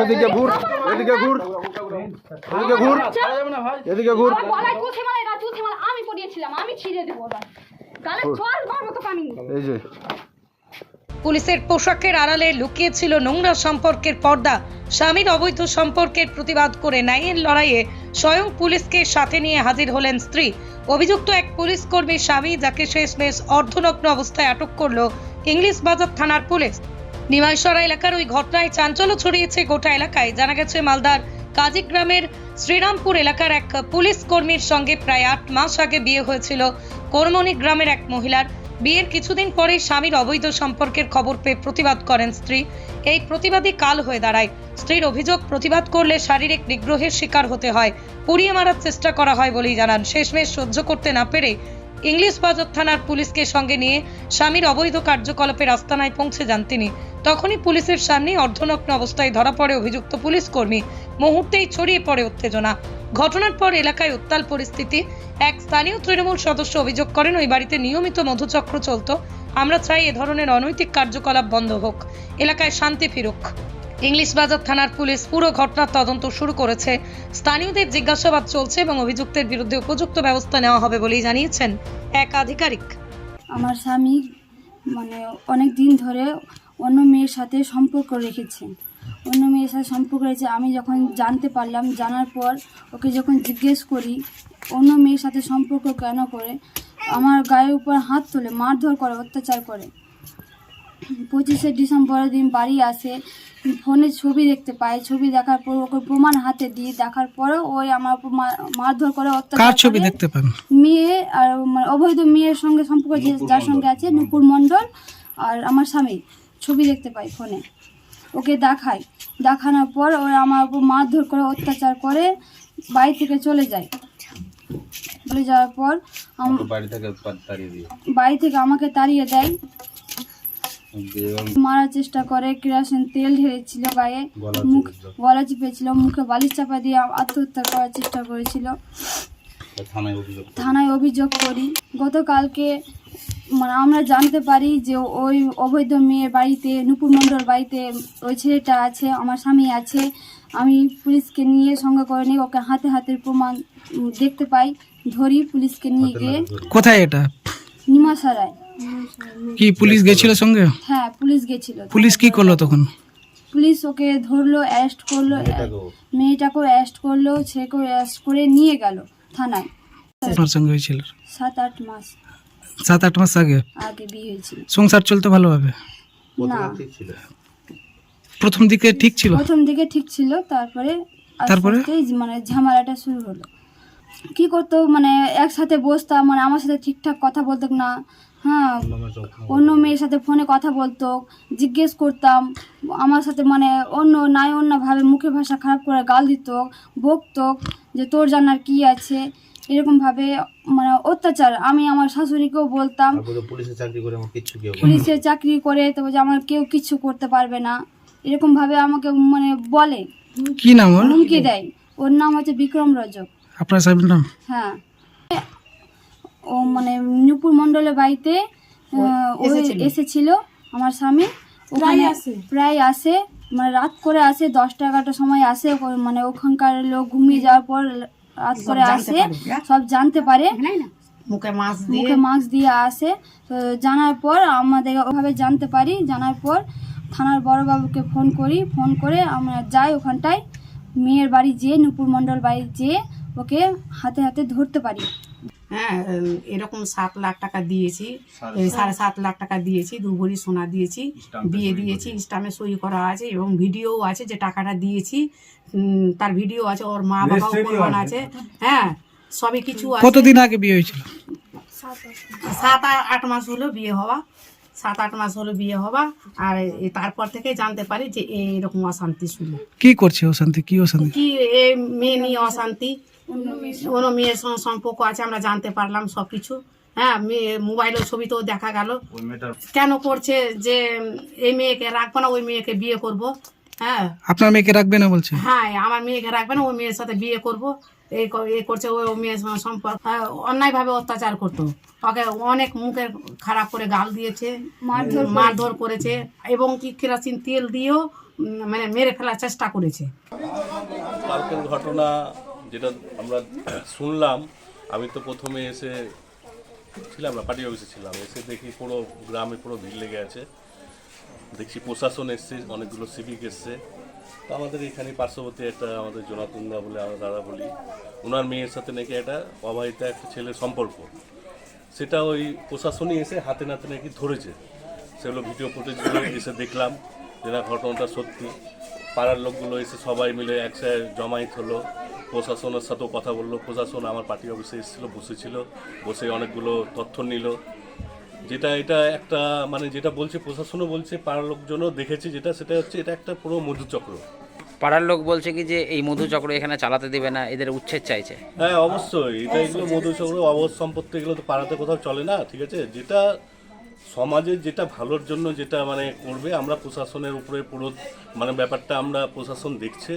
এদিকে ঘুর এদিকে ঘুর এদিকে ঘুর এদিকে ঘুর। আমি পড়িয়েছিলাম আমি ছিঁড়ে দেবো ওটা গালে চল মারবো তো আমি এই যে। পুলিশের পোশাকের আড়ালে লুকিয়েছিল নোংরা সম্পর্কের পর্দা। স্বামীর অবৈধ সম্পর্কের প্রতিবাদ করে ন্যায়ের লড়াইয়ে স্বয়ং পুলিশকে সাথে নিয়ে হাজির হলেন স্ত্রী। অভিযুক্ত এক পুলিশ কর্মী স্বামী যাকে শেষমেশ অর্ধনগ্ন অবস্থায় আটক করল ইংলিশ বাজার থানার পুলিশ। নিমাইশরা এলাকার ওই ঘটনায় চাঞ্চল্য ছড়িয়েছে গোটা এলাকায়। জানা গেছে, মালদার কাজী গ্রামের শ্রীরামপুর এলাকার এক পুলিশ কর্মীর সঙ্গে প্রায় আট মাস আগে বিয়ে হয়েছিল কর্মণি গ্রামের এক মহিলার। বিয়ের কিছুদিন পরে স্বামীর অবৈধ সম্পর্কের খবর পেয়ে প্রতিবাদ করেন স্ত্রী। এই প্রতিবাদী কাল হয়ে দাঁড়ায়। স্ত্রীর অভিযোগ, প্রতিবাদ করলে শারীরিক নিগ্রহের শিকার হতে হয়। পুড়িয়ে মারার চেষ্টা করা হয় বলেই জানান। শেষমেশ সহ্য করতে না পেরে ইংলিশ বাজার থানার পুলিশকে সঙ্গে নিয়ে স্বামীর অবৈধ কার্যকলাপের আস্তানায় পৌঁছে যান তিনি। তখনই পুলিশের সামনে অর্ধনগ্ন অবস্থায় ধরা পড়ে অভিযুক্ত পুলিশ কর্মী। মুহূর্তেই ছড়িয়ে পড়ে উত্তেজনা। ঘটনার পর এলাকায় উত্তাল পরিস্থিতি। এক স্থানীয় তৃণমূল সদস্য অভিযোগ করেন, ওই বাড়িতে নিয়মিত মধুচক্র চলতো। আমরা চাই এ ধরনের অনৈতিক কার্যকলাপ বন্ধ হোক। এলাকায় শান্তি ফিরুক। ইংলিশ বাজার থানার পুলিশ পুরো ঘটনার তদন্ত শুরু করেছে। স্থানীয়দের জিজ্ঞাসাবাদ চলছে এবং অভিযুক্তের বিরুদ্ধে উপযুক্ত ব্যবস্থা নেওয়া হবে বলেই জানিয়েছেন এক আধিকারিক। আমার স্বামী মানে অনেক দিন ধরে অন্য মেয়ের সাথে সম্পর্ক রেখেছে। অন্য মেয়ের সাথে সম্পর্ক রেখেছে আমি যখন জানতে পারলাম জানার পর ওকে যখন জিজ্ঞেস করি অন্য মেয়ের সাথে সম্পর্ক কেন করে আমার গায়ের উপর হাত তোলে মারধর করে অত্যাচার করে। পঁচিশে ডিসেম্বরের দিন বাড়ি আসে ফোনে ছবি দেখতে পাই ছবি দেখার পর ওকে প্রমাণ হাতে দিয়ে দেখার পরেও ওই আমার উপর মারধর করে অত্যাচার ছবি দেখতে পান? মেয়ে আর মানে অবৈধ মেয়ের সঙ্গে সম্পর্ক যার সঙ্গে আছে নুপুর মণ্ডল আর আমার স্বামী। ছবি দেখতে পাই ফোনে। ওকে দেখাই। দেখানোর পর ওরা আমার উপর মারধর করে অত্যাচার করে বাড়ি থেকে চলে যায়। চলে যাওয়ার পর আম- বাড়ি থেকে আমাকে তাড়িয়ে দেয়। মারার চেষ্টা করে কেরাসিন তেল ঢেলেছিল গায়ে মুখ গলা চিপেছিল মুখে বালিশ চাপা দিয়ে আত্মহত্যা করার চেষ্টা করেছিল। থানায় অভিযোগ থানায় অভিযোগ করি। গতকালকে মানে আমরা জানতে পারি যে ওই অবৈধ মেয়ের বাড়িতে নুপুর মণ্ডল বাড়িতে ওই ছেলেটা আছে আমার স্বামী আছে। আমি পুলিশকে নিয়ে সঙ্গে করে নিই ওকে হাতে হাতের প্রমাণ দেখতে পাই ধরি পুলিশকে নিয়ে গিয়ে। কোথায় এটা? নিমাশারায়। কি পুলিশ গেছিল সঙ্গে? হ্যাঁ পুলিশ গেছিল। পুলিশ কি করল তখন? পুলিশ ওকে ধরলো অ্যারেস্ট করল মেয়েটাকেও। অ্যারেস্ট করল ছেলেকেও অ্যারেস্ট করে নিয়ে গেল থানায়। সঙ্গে সাত আট মাস। সাত আট মাস আগে। আগে বিয়ে হয়েছিল। সংসার চলতে ভালোভাবে? না। প্রথম দিকে ঠিক ছিল? প্রথম দিকে ঠিক ছিল তারপরে তারপরে? মানে ঝামেলাটা শুরু হলো। কি করতো মানে একসাথে বসতাম মানে আমার সাথে ঠিকঠাক কথা বলতো না। হ্যাঁ অন্য মেয়ের সাথে ফোনে কথা বলতো জিজ্ঞেস করতাম। আমার সাথে মানে অন্য নাই অন্যভাবে মুখের ভাষা খারাপ করে গাল দিত বকতো যে তোর জানার কি আছে? এরকমভাবে মানে অত্যাচার। আমি আমার শাশুড়িকেও বলতাম পুলিশের চাকরি করে আমার কিচ্ছু কেউ পুলিশের চাকরি করে তবে যে আমার কেউ কিছু করতে পারবে না। এরকম ভাবে আমাকে মানে বলে। কি নাম ওর? হুমকি দেয়। ওর নাম হচ্ছে বিক্রম রজক। আপনার সাহেবের নাম? হ্যাঁ। ও মানে নুপুর মণ্ডলের বাড়িতে ও এসেছিল। আমার স্বামী। ওখানে প্রায় আসে। মানে রাত করে আসে দশটা এগারোটার সময় আসে। ও- মানে ওখানকার লোক ঘুমিয়ে যাওয়ার পর রাত করে আসে সব জানতে পারে। মুখে মাছ দিয়ে মুখে মাস্ক দিয়ে। আসে। তো জানার পর আমাদের ওভাবে জানতে পারি। জানার পর থানার বড়বাবুকে ফোন করি। ফোন করে আমরা যাই ওখানটায়। মেয়ের বাড়ি যেয়ে নুপুর মণ্ডল বাড়ি যেয়ে ওকে হাতে হাতে ধরতে পারি। হ্যাঁ এরকম সাত লাখ টাকা দিয়েছি সাড়ে সাত লাখ টাকা দিয়েছি দু ভরি সোনা দিয়েছি বিয়ে দিয়েছি স্টামে সই করা আছে এবং ভিডিও আছে যে টাকাটা দিয়েছি তার ভিডিও আছে ওর মা বাবাও প্রমাণ আছে। হ্যাঁ সবই কিছু আছে। কতদিন আগে বিয়ে হয়েছিল? সাত আট মাস। হলো বিয়ে হওয়া সাত আট মাস হলো বিয়ে হওয়া আর এ- তারপর থেকে জানতে পারি যে এরকম অশান্তি শুরু কি করছে অশান্তি? কি অশান্তি? কি এ মেয়ে নিয়ে অশান্তি। অন্য মেয়ের সঙ্গে। সম্পর্ক আছে আমরা জানতে পারলাম সব কিছু হ্যাঁ মেয়ে মোবাইলের ছবিতেও দেখা গেল। কেন করছে যে এই মেয়েকে রাখব না ওই মেয়েকে বিয়ে করব? হ্যাঁ। আপনার মেয়েকে রাখবে না বলছে? হ্যাঁ আমার মেয়েকে রাখবে না ওই মেয়ের সাথে বিয়ে করব। এই ক- এই করছে ওই ওই মেয়ের সঙ্গে সম্পর্ক হ্যাঁ, অন্যায়ভাবে অত্যাচার করতো। ওকে অনেক মুখের খারাপ করে গাল দিয়েছে মারধর করেছে। এবং কি কেরাসিন তেল দিয়েও মানে মেরে ফেলার চেষ্টা করেছে। কালকের ঘটনা যেটা আমরা শুনলাম, আমি তো প্রথমে এসে ছিলাম না, পার্টি অফিসে ছিলাম। এসে দেখি পুরো গ্রামে পুরো ভিড় লেগে আছে। দেখছি প্রশাসন এসছে, অনেকগুলো সিভিক এসছে। তো আমাদের এখানে পার্শ্ববর্তী একটা আমাদের জনাতুন্দা বলে, আমরা দাদা বলি ওনার মেয়ের সাথে নাকি একটা অবাহিতা একটা ছেলের সম্পর্ক। সেটা ওই প্রশাসনই এসে হাতে নাতে নাকি ধরেছে। সেগুলো ভিডিও ফুটেজগুলো এসে দেখলাম, যে না, ঘটনাটা সত্যি। পাড়ার লোকগুলো এসে সবাই মিলে একসাথে জমায়েত হলো। প্রশাসনের সাথেও কথা বলল। প্রশাসন আমার পার্টি অফিসে এসেছিল বসেছিল বসে অনেকগুলো তথ্য নিল। যেটা এটা একটা মানে যেটা বলছে প্রশাসনও বলছে পাড়ার লোকজনও দেখেছে যেটা সেটা হচ্ছে এটা একটা পুরো মধুচক্র। পাড়ার লোক বলছে কি যে এই মধুচক্র এখানে চালাতে দেবে না এদের উচ্ছেদ চাইছে। হ্যাঁ অবশ্যই এটা এগুলো মধুচক্র অবধ সম্পত্তি এগুলো তো পাড়াতে কোথাও চলে না ঠিক আছে? যেটা সমাজের যেটা ভালোর জন্য যেটা মানে করবে আমরা প্রশাসনের উপরে পুরো মানে ব্যাপারটা আমরা প্রশাসন দেখছে।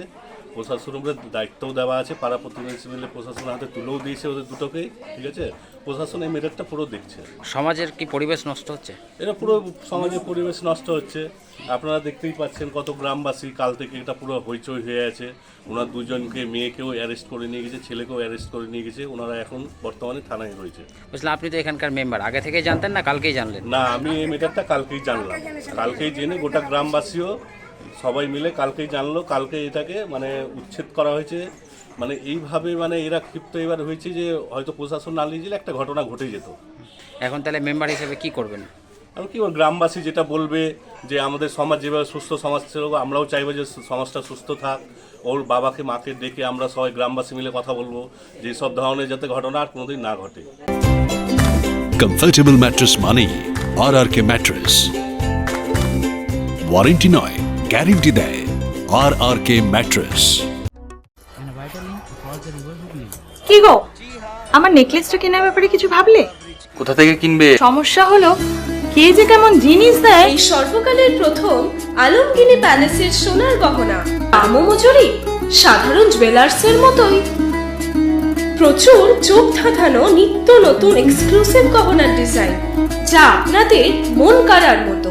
প্রশাসনের উপরে দায়িত্বও দেওয়া আছে পাড়া প্রতিবেশী মিলে প্রশাসনের হাতে তুলেও দিয়েছে ওদের দুটোকেই ঠিক আছে? প্রশাসন এই মেটারটা পুরো দেখছে। সমাজের কি পরিবেশ নষ্ট হচ্ছে? এটা পুরো সমাজের পরিবেশ নষ্ট হচ্ছে। আপনারা দেখতেই পাচ্ছেন কত গ্রামবাসী কাল থেকে এটা পুরো হইচই হয়ে আছে। ওনার দুজনকে মেয়েকেও অ্যারেস্ট করে নিয়ে গেছে ছেলেকেও অ্যারেস্ট করে নিয়ে গেছে ওনারা এখন বর্তমানে থানায় রয়েছে। বুঝলাম আপনি তো এখানকার মেম্বার আগে থেকেই জানতেন না কালকেই জানলেন? না আমি এই মেটারটা কালকেই জানলাম। কালকেই জেনে গোটা গ্রামবাসীও সবাই মিলে কালকেই জানলো কালকে এটাকে মানে উচ্ছেদ করা হয়েছে। মানে এইভাবে মানে এরা ক্ষিপ্ত এবার হয়েছে যে হয়তো প্রশাসন না নিয়ে গেলে একটা ঘটনা ঘটে যেত। এখন তাহলে মেম্বার হিসেবে কি করবেন? আর কি গ্রামবাসী যেটা বলবে যে আমাদের সমাজ যেভাবে সুস্থ সমাজ ছিল আমরাও চাইব যে সমাজটা সুস্থ থাক। ওর বাবাকে মাকে ডেকে আমরা সবাই গ্রামবাসী মিলে কথা বলব যে সব ধরনের যাতে ঘটনা আর কোনোদিন না ঘটে। কমফোর্টেবল ম্যাট্রেস মানেই R R K mattress warranty নয়। গ্যারেন্টি দেয়। আর আর কে ম্যাট্রেস কি গো? আমার নেকলেসটা কেনার ব্যাপারে কিছু ভাবলে? কোথা থেকে কিনবে? সমস্যা হলো কে যে কেমন জিনিস দেয়? এই সর্বকালের প্রথম আলমগিনি প্যালেসের সোনার গহনা। দামও মজুরি সাধারণ জুয়েলার্সের মতোই। প্রচুর চোখ ধাঁধানো নিত্য নতুন এক্সক্লুসিভ গহনার ডিজাইন যা আপনাদের মন কাড়ার মতো।